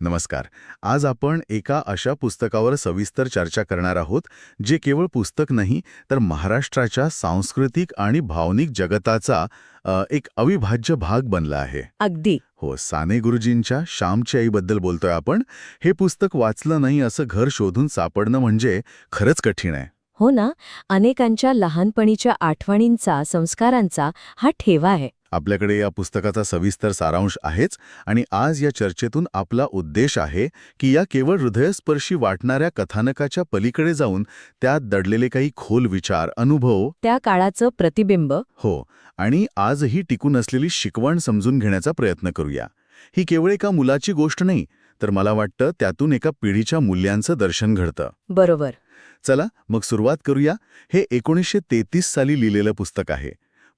नमस्कार. आज आपण एका अशा पुस्तकावर सविस्तर चर्चा करणार आहोत जे केवळ पुस्तक नाही तर महाराष्ट्राच्या सांस्कृतिक आणि भावनिक जगताचा अ, एक अविभाज्य भाग बनला आहे. अगदी. हो साने गुरुजींच्या श्यामची आईबद्दल बोलतोय आपण. हे पुस्तक वाचलं नाही असं घर शोधून सापडणं म्हणजे खरंच कठीण आहे. हो ना अनेकांच्या लहानपणीच्या आठवणींचा संस्कारांचा हा ठेवा आहे. आपल्याकडे या पुस्तकाचा सविस्तर सारांश आहेच आणि आज या चर्चेतून आपला उद्देश आहे की या केवळ हृदयस्पर्शी वाटणाऱ्या कथानकाच्या पलीकडे जाऊन त्यात दडलेले काही खोल विचार अनुभव त्या काळाचं प्रतिबिंब हो आणि आजही टिकून असलेली शिकवण समजून घेण्याचा प्रयत्न करूया. ही केवळ एका मुलाची गोष्ट नाही तर मला वाटतं त्यातून एका पिढीच्या मूल्यांचं दर्शन घडतं. बरोबर. चला मग सुरुवात करूया. हे एकोणीसशे तेहतीस साली लिहिलेलं पुस्तक आहे.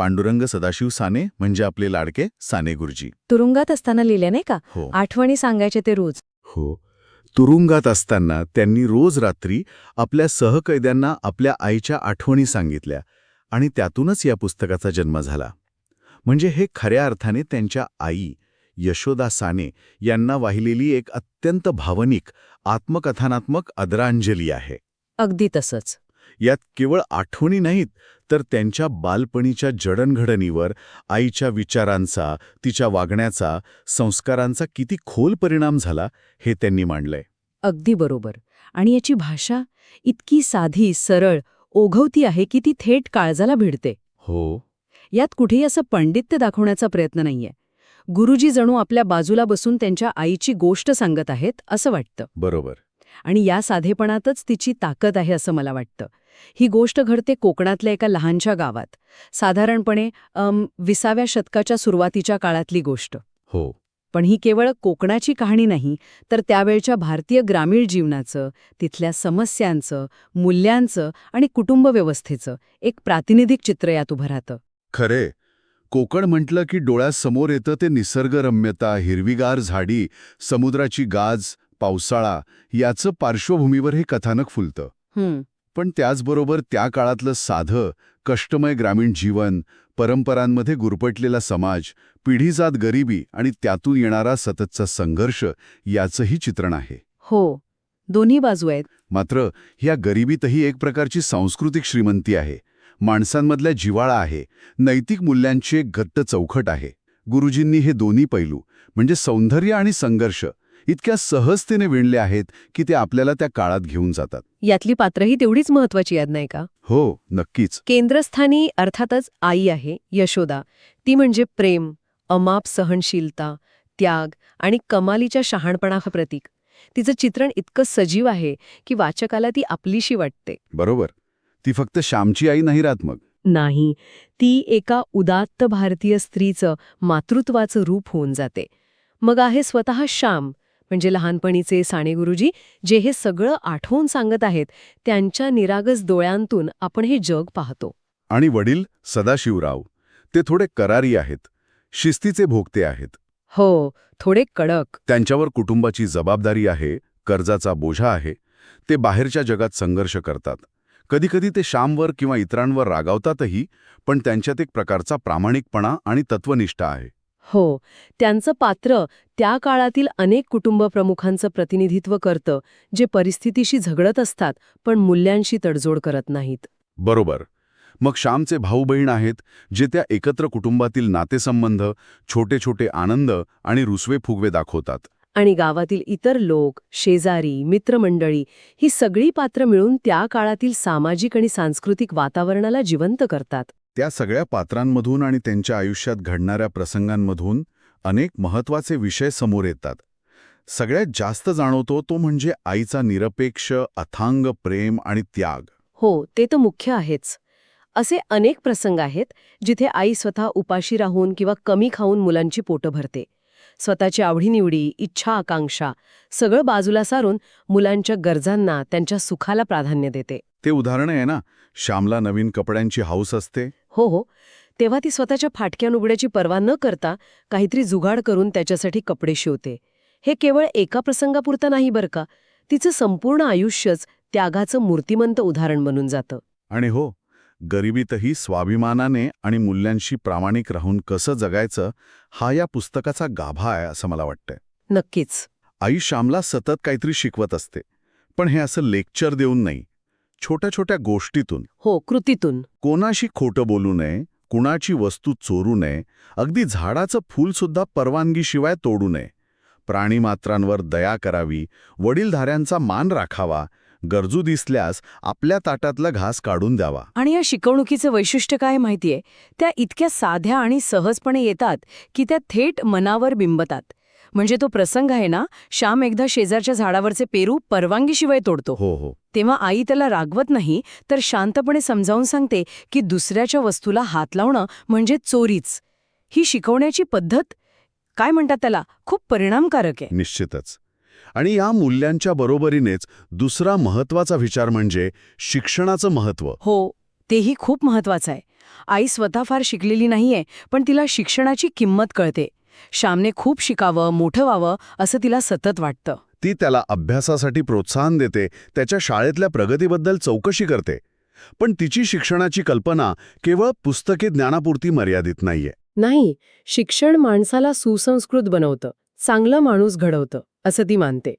पांडुरंग सदाशिव साने म्हणजे आपले लाडके साने गुरुजी. तुरुंगात असताना लिहिले नाही का? हो. आठवणी सांगायचे ते रोज. हो. तुरुंगात असताना त्यांनी रोज रात्री आपल्या सहकैद्यांना आपल्या आईच्या आठवणी सांगितल्या आणि त्यातूनच या पुस्तकाचा जन्म झाला. म्हणजे हे खऱ्या अर्थाने त्यांच्या आई यशोदा साने यांना वाहिलेली एक अत्यंत भावनिक आत्मकथनात्मक आदरांजली आहे. अगदी तसंच. यात केवळ आठवणी नाहीत तर त्यांच्या बालपणीच्या जडणघडणीवर आईच्या विचारांचा तिच्या वागण्याचा संस्कारांचा किती खोल परिणाम झाला हे त्यांनी मांडलंय. अगदी बरोबर. आणि याची भाषा इतकी साधी सरळ ओघवती आहे की ती थेट काळजाला भिडते. हो. यात कुठेही असं पंडित्य दाखवण्याचा प्रयत्न नाहीये. गुरुजी जणू आपल्या बाजूला बसून त्यांच्या आईची गोष्ट सांगत आहेत असं वाटतं. बरोबर. आणि या साधेपणातच तिची ताकद आहे असं मला वाटतं. ही गोष्ट घडते कोकणातल्या एका लहानशा गावात. साधारणपणे विसाव्या शतकाच्या सुरुवातीच्या काळातली गोष्ट. हो. पण ही केवळ कोकणाची कहाणी नाही तर त्यावेळच्या भारतीय ग्रामीण जीवनाचं तिथल्या समस्यांचं मूल्यांचं आणि कुटुंब व्यवस्थेचं एक प्रातिनिधिक चित्र यात उभं राहतं. खरे. कोकण म्हटलं की डोळ्यासमोर येतं ते निसर्गरम्यता हिरवीगार झाडी समुद्राची गाज पावसाळा याचं पार्श्वभूमीवर हे कथानक फुलतं. हं, पण त्याचबरोबर त्या काळातलं साधं कष्टमय ग्रामीण जीवन परंपरांमध्ये गुरपटलेला समाज पिढीजात गरिबी आणि त्यातून येणारा सततचा संघर्ष याचंही चित्रण आहे. हो दोन्ही बाजू आहेत. मात्र ह्या गरिबीतही एक प्रकारची सांस्कृतिक श्रीमंती आहे. माणसांमधल्या जिवाळा आहे. नैतिक मूल्यांची एक घट्ट चौखट आहे. गुरुजींनी हे दोन्ही पैलू म्हणजे सौंदर्य आणि संघर्ष इतक्या सहजतेने विणले आहेत की ते आपल्याला त्या काळात घेऊन जातात. यातली पात्रही तेवढीच महत्वाची आहेत नाही का? हो नक्कीच. केंद्रस्थानी अर्थातच आई आहे यशोदा. ती म्हणजे प्रेम अमाप सहनशीलता त्याग आणि कमालीच्या शहाणपणाचं प्रतीक. तिचं चित्रण इतकं सजीव आहे की वाचकाला ती आपलीशी वाटते. बरोबर. ती फक्त श्यामची आई नाही राहत मग. नाही ती एका उदात्त भारतीय स्त्रीचं मातृत्वाचं रूप होऊन जाते. मग आहे स्वतः श्याम म्हणजे लहानपणीचे साने गुरुजी जे हे सगळं आठवून सांगत आहेत त्यांच्या निरागस डोळ्यांतून आपण हे जग पाहतो. आणि वडील सदाशिवराव ते थोडे करारी आहेत शिस्तीचे भोगते आहेत. हो थोडे कडक. त्यांच्यावर कुटुंबाची जबाबदारी आहे कर्जाचा बोझा आहे ते बाहेरच्या जगात संघर्ष करतात. कधीकधी ते श्यामवर किंवा इतरांवर रागावतातही पण त्यांच्यात एक प्रकारचा प्रामाणिकपणा आणि तत्वनिष्ठा आहे. हो त्यांचं पात्र त्या काळातील अनेक कुटुंब प्रमुखांचं प्रतिनिधित्व करतं जे परिस्थितीशी झगडत असतात पण मूल्यांशी तडजोड करत नाहीत. बरोबर. मग श्यामचे भाऊ बहीण आहेत जे त्या एकत्र कुटुंबातील नातेसंबंध छोटे छोटे आनंद आणि रुसवे फुगवे दाखवतात. आणि गावातील इतर लोक शेजारी मित्रमंडळी ही सगळी पात्र मिळून त्या काळातील सामाजिक आणि सांस्कृतिक वातावरणाला जिवंत करतात. त्या सगळ्या पात्रांमधून आणि त्यांच्या आयुष्यात घडणाऱ्या प्रसंगांमधून अनेक महत्त्वाचे विषय समोर येतात. सगळ्यात जास्त जाणवतो तो म्हणजे आईचा निरपेक्ष अथांग प्रेम आणि त्याग. हो ते तर मुख्य आहेच. असे अनेक प्रसंग आहेत जिथे आई स्वतः उपाशी राहून किंवा कमी खाऊन मुलांची पोटं भरते. स्वतःची आवडीनिवडी इच्छा आकांक्षा सगळं बाजूला सारून मुलांच्या गरजांना त्यांच्या सुखाला प्राधान्य देते. ते उदाहरण आहे ना? श्यामला नवीन कपड्यांची हाऊस असते. हो हो. तेव्हा ती स्वतःच्या फाटक्या नुगड्याची पर्वा न करता काहीतरी जुगाड करून त्याच्यासाठी कपडे शिवते. हे केवळ एका प्रसंगापुरतं नाही बरं का? तिचं संपूर्ण आयुष्यच त्यागाचं मूर्तिमंत उदाहरण बनून जातं. आणि हो गरिबीतही स्वाभिमानाने आणि मूल्यांशी प्रामाणिक राहून कसं जगायचं हा या पुस्तकाचा गाभा आहे असं मला वाटतंय. नक्कीच. आई श्यामला सतत काहीतरी शिकवत असते पण हे असं लेक्चर देऊन नाही. छोट्या छोट्या गोष्टीतून. हो कृतीतून. कोणाशी खोटं बोलू नये कुणाची वस्तू चोरू नये अगदी झाडाचं फूलसुद्धा परवानगीशिवाय तोडू नये. प्राणीमात्रांवर दया करावी वडीलधाऱ्यांचा मान राखावा गरजू दिसल्यास आपल्या ताटातला घास काढून द्यावा. आणि या शिकवणुकीचं वैशिष्ट्य काय माहितीये? त्या इतक्या साध्या आणि सहजपणे येतात की त्या थेट मनावर बिंबतात. म्हणजे तो प्रसंग आहे ना श्याम एकदा शेजारच्या झाडावरचे पेरू परवानगीशिवाय तोडतो. हो हो. तेव्हा आई त्याला रागवत नाही तर शांतपणे समजावून सांगते की दुसऱ्याच्या वस्तूला हात लावणं म्हणजे चोरीच. ही शिकवण्याची पद्धत काय म्हणतात त्याला खूप परिणामकारक आहे. निश्चितच. आणि या मूल्यांच्या बरोबरीनेच दुसरा महत्त्वाचा विचार म्हणजे शिक्षणाचं महत्त्व. हो तेही खूप महत्वाचं आहे. आई स्वतः फार शिकलेली नाहीये पण तिला शिक्षणाची किंमत कळते. श्यामने खूप शिकावं मोठं व्हावं असं तिला सतत वाटतं. ती त्याला अभ्यासासाठी प्रोत्साहन देते त्याच्या शाळेतल्या प्रगतीबद्दल चौकशी करते. पण तिची शिक्षणाची कल्पना केवळ पुस्तकी ज्ञानापुरती मर्यादित नाहीये. नाही शिक्षण माणसाला सुसंस्कृत बनवतं चांगलं माणूस घडवतं. असं ती मानते.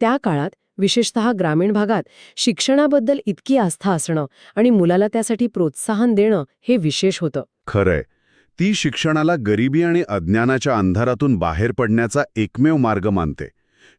त्या काळात विशेषतः ग्रामीण भागात शिक्षणाबद्दल इतकी आस्था असणं आणि मुलाला त्यासाठी प्रोत्साहन देणं हे विशेष होतं. खरंय. ती शिक्षणाला गरिबी आणि अज्ञानाच्या अंधारातून बाहेर पडण्याचा एकमेव मार्ग मानते.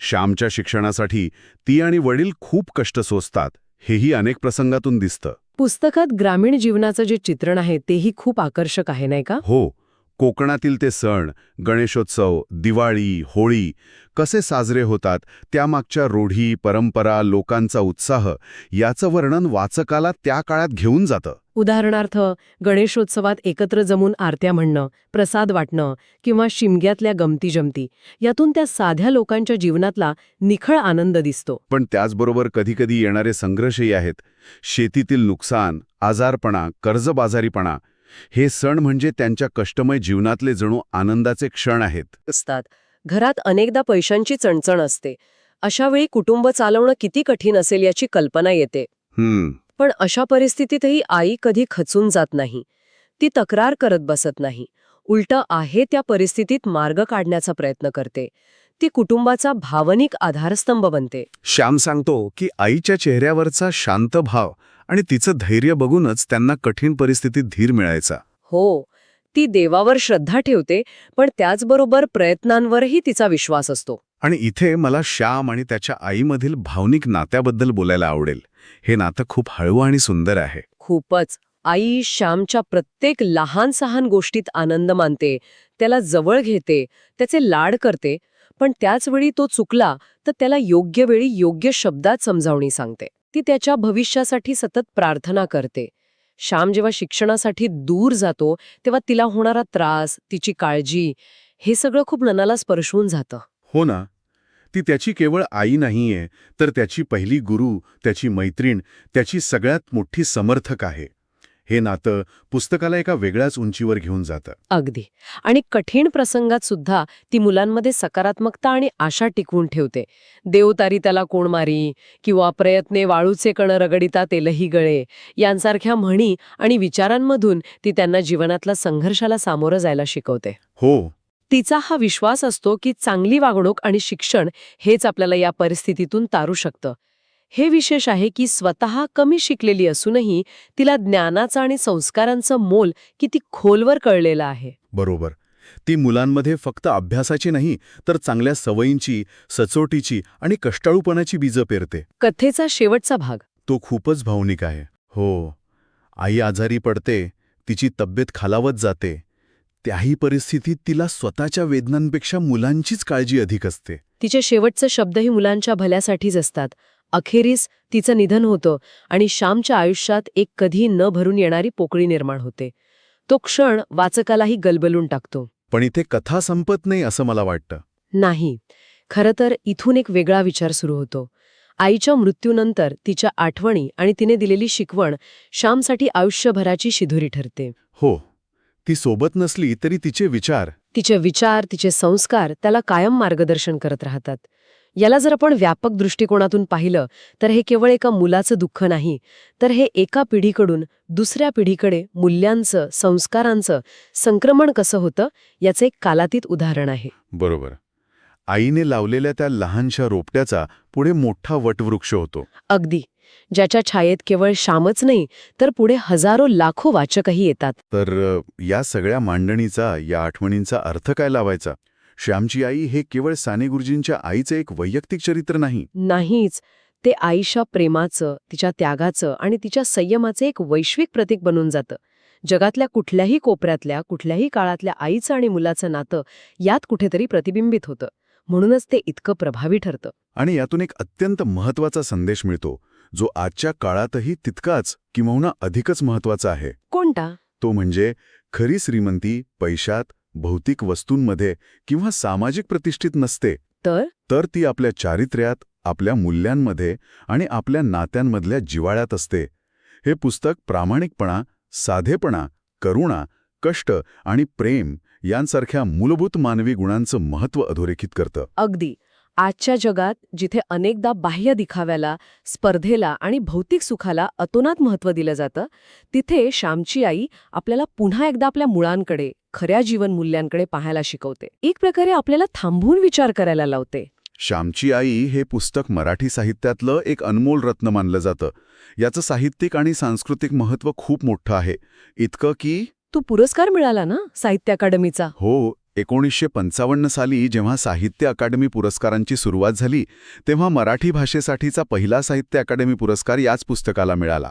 श्यामच्या शिक्षणासाठी ती आणि वडील खूप कष्ट सोसतात हेही अनेक प्रसंगातून दिसतं. पुस्तकात ग्रामीण जीवनाचं जे चित्रण आहे तेही खूप आकर्षक आहे नाही का? हो. कोकणातील ते सण गणेशोत्सव दिवाळी होळी कसे साजरे होतात त्यामागच्या रूढी परंपरा लोकांचा उत्साह याचं वर्णन वाचकाला त्या काळात घेऊन जातं. उदाहरणार्थ गणेशोत्सवात एकत्र जमून आरत्या म्हणणं प्रसाद वाटणं किंवा शिमग्यातल्या गमती जमती यातून त्या साध्या लोकांच्या जीवनातला निखळ आनंद दिसतो. पण त्याचबरोबर कधीकधी येणारे संघर्षही आहेत. शेतीतील नुकसान आजारपणा कर्जबाजारीपणा हे सण म्हणजे त्यांच्या कष्टमय जीवनातले जणू आनंदाचे क्षण आहेत. असतात. घरात अनेकदा पैशांची चणचण असते. अशा वेळी कुटुंब चालवणं किती कठीण असेल याची कल्पना येते. हम्म. पण अशा परिस्थितीतही आई कधी खचून जात नाही. ती तक्रार करत बसत नाही. उलट आहे त्या परिस्थितीत मार्ग काढण्याचा प्रयत्न करते. ती कुटुंबाचा भावनिक आधारस्तंभ बनते. श्याम सांगतो की आईच्या चेहऱ्यावरचा शांत भाव आणि तिचं धैर्य बघूनच त्यांना कठीण परिस्थितीत धीर मिळायचा. हो ती देवावर श्रद्धा ठेवते पण त्याचबरोबर प्रयत्नांवरही तिचा विश्वास असतो. आणि इथे मला श्याम आणि त्याच्या आईमधील भावनिक नात्याबद्दल बोलायला आवडेल. हे नातं खूप हळवं आणि सुंदर आहे. खूपच. आई श्यामच्या प्रत्येक लहान सहान गोष्टीत आनंद मानते त्याला जवळ घेते त्याचे लाड करते पण त्याचवेळी तो चुकला तर त्याला योग्य वेळी योग्य शब्दात समजावणी सांगते. ती त्याच्या भविष्यासाठी सतत प्रार्थना करते. श्याम जेव्हा शिक्षणासाठी दूर जातो तेव्हा तिला होणारा त्रास तिची काळजी हे सगळं खूप मनाला स्पर्शून जातं. हो ना. ती त्याची केवळ आई नाहीये तर त्याची पहिली गुरु त्याची मैत्रीण त्याची सगळ्यात मोठी समर्थक आहे. हे नातं पुस्तकाला एका वेगळ्याच उंचीवर घेऊन जातं. अगदी. आणि कठीण प्रसंगात सुद्धा ती मुलांमध्ये सकारात्मकता आणि आशा टिकवून ठेवते. देवतारी त्याला कोण मारी? किंवा प्रयत्ने वाळूचे कण रगडिता तेलही गळे? यांसारख्या म्हणी आणि विचारांमधून ती त्यांना जीवनातल्या संघर्षाला सामोरं जायला शिकवते. हो. तिचा हा विश्वास असतो की चांगली वागणूक आणि शिक्षण हेच आपल्याला या परिस्थितीतून तारू शकतं. हे विशेष आहे की स्वतः कमी शिकलेली असूनही तिला ज्ञानाचं आणि संस्कारांचं मोल किती खोलवर कळलेलं आहे. बरोबर. ती मुलांमध्ये फक्त अभ्यासाची नाही तर चांगल्या सवयींची सचोटीची आणि कष्टाळूपणाची बीजं पेरते. कथेचा शेवटचा भाग. तो खूपच भावनिक आहे. हो. आई आजारी पडते तिची तब्येत खालावत जाते. त्याही परिस्थितीत तिला स्वतःच्या वेदनांपेक्षा मुलांचीच काळजी अधिक असते. तिचे शेवटचे शब्दही मुलांच्या भल्यासाठीच असतात. अखेरीस तिचं निधन होतं आणि श्यामच्या आयुष्यात एक कधी न भरून येणारी पोकळी निर्माण होते. तो क्षण वाचकालाही गलबलून टाकतो. पण इथे कथा संपत नाही असं मला वाटतं. नाही. खरं तर इथून एक वेगळा विचार सुरू होतो. आईच्या मृत्यूनंतर तिच्या आठवणी आणि तिने दिलेली शिकवण श्यामसाठी आयुष्यभराची शिधुरी ठरते. हो. ती सोबत नसली तरी तिचे विचार. तिचे विचार तिचे संस्कार त्याला कायम मार्गदर्शन करत राहतात. याला जर आपण व्यापक दृष्टिकोनातून पाहिलं तर हे केवळ एका मुलाचं दुःख नाही तर हे एका पिढीकडून दुसऱ्या पिढीकडे मूल्यांचं संस्कारांचं संक्रमण कसं होतं याचं एक कालातीत उदाहरण आहे. बरोबर. आईने लावलेल्या त्या लहानशा रोपट्याचा पुढे मोठा वटवृक्ष होतो. अगदी. ज्याच्या छायेत केवळ श्यामच नाही तर पुढे हजारो लाखो वाचकही येतात. तर अ, या सगळ्या मांडणीचा या आठवणींचा अर्थ काय लावायचा? श्यामची आई हे केवळ साने गुरुजींच्या आईचं एक वैयक्तिक चरित्र नाही. नाहीच. ते आईच्या प्रेमाचं तिच्या त्यागाचं आणि तिच्या संयमाचं एक वैश्विक प्रतीक बनून जातं. जगातल्या कुठल्याही कोपऱ्यातल्या कुठल्याही काळातल्या आईचं आणि मुलाचं नातं यात कुठेतरी प्रतिबिंबित होतं. म्हणूनच ते इतकं प्रभावी ठरतं. आणि यातून एक अत्यंत महत्त्वाचा संदेश मिळतो जो आजच्या काळातही तितकाच किंवा अधिकच महत्त्वाचा आहे. कोणता? तो म्हणजे खरी श्रीमंती पैशात भौतिक वस्तूंमध्ये किंवा सामाजिक प्रतिष्ठित नसते तर? तर ती आपल्या चारित्र्यात आपल्या मूल्यांमध्ये आणि आपल्या नात्यांमधल्या जिवाळ्यात असते. हे पुस्तक प्रामाणिकपणा साधेपणा करुणा कष्ट आणि प्रेम यांसारख्या मूलभूत मानवी गुणांचं महत्त्व अधोरेखित करतं. अगदी. आजच्या जगात जिथे अनेकदा बाह्य दिखाव्याला स्पर्धेला आणि भौतिक सुखाला अतोनात महत्त्व दिलं जातं तिथे श्यामची आई आपल्याला पुन्हा एकदा आपल्या मुळांकडे खऱ्या जीवन मूल्यांकडे पाहायला शिकवते. एक प्रकारे आपल्याला थांबून विचार करायला लावते. श्यामची आई हे पुस्तक मराठी साहित्यातलं एक अनमोल रत्न मानलं जातं. याचं साहित्यिक आणि सांस्कृतिक महत्त्व खूप मोठं आहे. इतकं की तू पुरस्कार मिळाला ना साहित्य अकादमीचा? हो. एकोणीसशे पंचावन्न साली जेव्हा साहित्य अकादमी पुरस्कारांची सुरुवात झाली तेव्हा मराठी भाषेसाठीचा पहिला साहित्य अकादमी पुरस्कार याच पुस्तकाला मिळाला.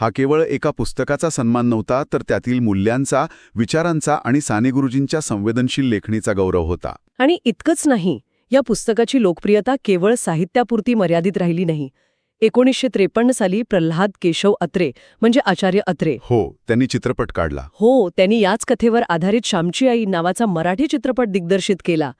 हा केवळ एका पुस्तकाचा सन्मान नव्हता तर त्यातील मूल्यांचा विचारांचा आणि साने गुरुजींच्या संवेदनशील लेखणीचा गौरव होता. आणि इतकंच नाही या पुस्तकाची लोकप्रियता केवळ साहित्यापुरती मर्यादित राहिली नाही एकोणीसशे त्रेपन्न साली प्रल्हाद केशव अत्रे म्हणजे आचार्य अत्रे. हो त्यांनी चित्रपट काढला. हो त्यांनी याच कथेवर आधारित श्यामची आई नावाचा मराठी चित्रपट दिग्दर्शित केला.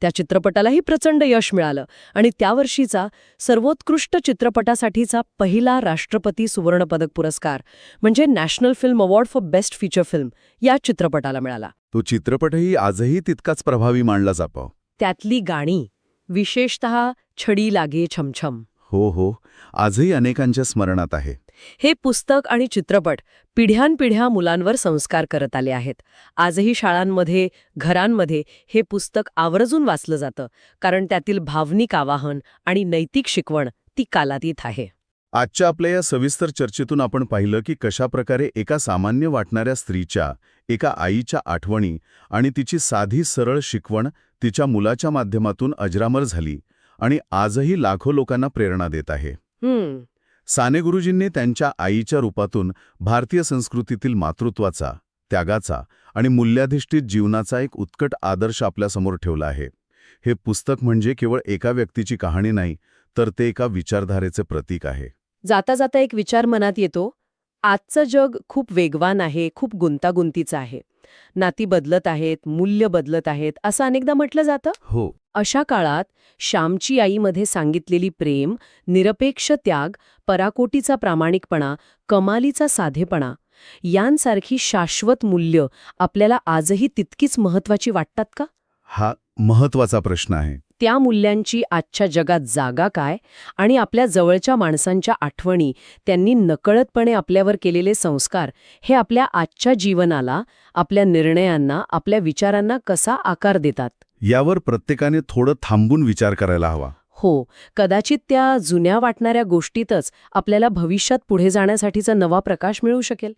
त्या चित्रपटालाही प्रचंड यश मिळालं आणि त्या वर्षीचा सर्वोत्कृष्ट चित्रपटासाठीचा पहिला राष्ट्रपती सुवर्णपदक पुरस्कार म्हणजे national film award for best feature film या चित्रपटाला मिळाला. तो चित्रपटही आजही तितकाच प्रभावी मानला जातो. त्यातली गाणी विशेषतः छडी लागे छमछम. हो हो. आजही अनेकांच्या स्मरणात आहे. हे पुस्तक आणि चित्रपट पिढ्यानपिढ्या मुलांवर संस्कार करत आले आहेत. आजही शाळांमध्ये घरांमध्ये हे पुस्तक आवर्जून वाचलं जातं कारण त्यातील भावनिक आवाहन आणि नैतिक शिकवण ती कालातीत आहे. आजच्या आपल्या या सविस्तर चर्चेतून आपण पाहिलं की कशाप्रकारे एका सामान्य वाटणाऱ्या स्त्रीच्या एका आईच्या आठवणी आणि तिची साधी सरळ शिकवण तिच्या मुलाच्या माध्यमातून अजरामर झाली. आणि आजही लाखो लोकांना प्रेरणा देत आहे. साने गुरुजींनी त्यांच्या आईच्या रूपातून भारतीय संस्कृतीतील मातृत्वाचा त्यागाचा आणि मूल्याधिष्ठित जीवनाचा एक उत्कट आदर्श आपल्यासमोर ठेवला आहे. हे पुस्तक म्हणजे केवळ एका व्यक्तीची कहाणी नाही तर ते एका विचारधारेचे प्रतीक आहे. जाता जाता एक विचार मनात येतो आजचं जग खूप वेगवान आहे खूप गुंतागुंतीचं आहे. नाती बदलत आहेत मूल्य बदलत आहेत असं अनेकदा म्हटलं जातं? हो. अशा काळात श्यामची आईमध्ये सांगितलेली प्रेम निरपेक्ष त्याग पराकोटीचा प्रामाणिकपणा कमालीचा साधेपणा यांसारखी शाश्वत मूल्य आपल्याला आजही तितकीच महत्वाची वाटतात का? हा महत्त्वाचा प्रश्न आहे. त्या मूल्यांची आजच्या जगात जागा काय आणि आपल्या जवळच्या माणसांच्या आठवणी त्यांनी नकळतपणे आपल्यावर केलेले संस्कार हे आपल्या आजच्या जीवनाला आपल्या निर्णयांना आपल्या विचारांना कसा आकार देतात? यावर प्रत्येकाने थोडं थांबून विचार करायला हवा. हो कदाचित त्या जुन्या वाटणाऱ्या गोष्टीतच आपल्याला भविष्यात पुढे जाण्यासाठीचा नवा प्रकाश मिळू शकेल.